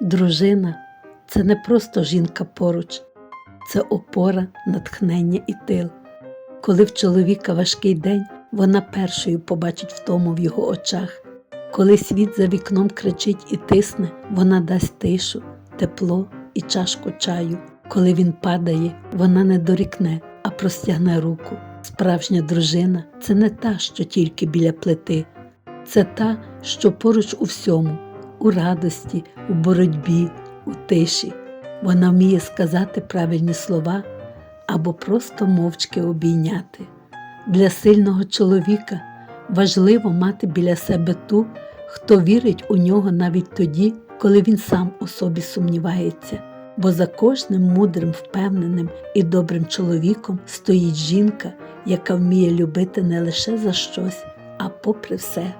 Дружина це не просто жінка поруч, це опора, натхнення і тил. Коли в чоловіка важкий день, вона першою побачить втому в його очах. Коли світ за вікном кричить і тисне, вона дасть тишу, тепло і чашку чаю. Коли він падає, вона не дорікне, а простягне руку. Справжня дружина це не та, що тільки біля плити, це та, що поруч у всьому, у радості, у боротьбі, у тиші. Вона вміє сказати правильні слова або просто мовчки обійняти. Для сильного чоловіка важливо мати біля себе ту, хто вірить у нього навіть тоді, коли він сам у собі сумнівається. Бо за кожним мудрим, впевненим і добрим чоловіком стоїть жінка, яка вміє любити не лише за щось, а попри все.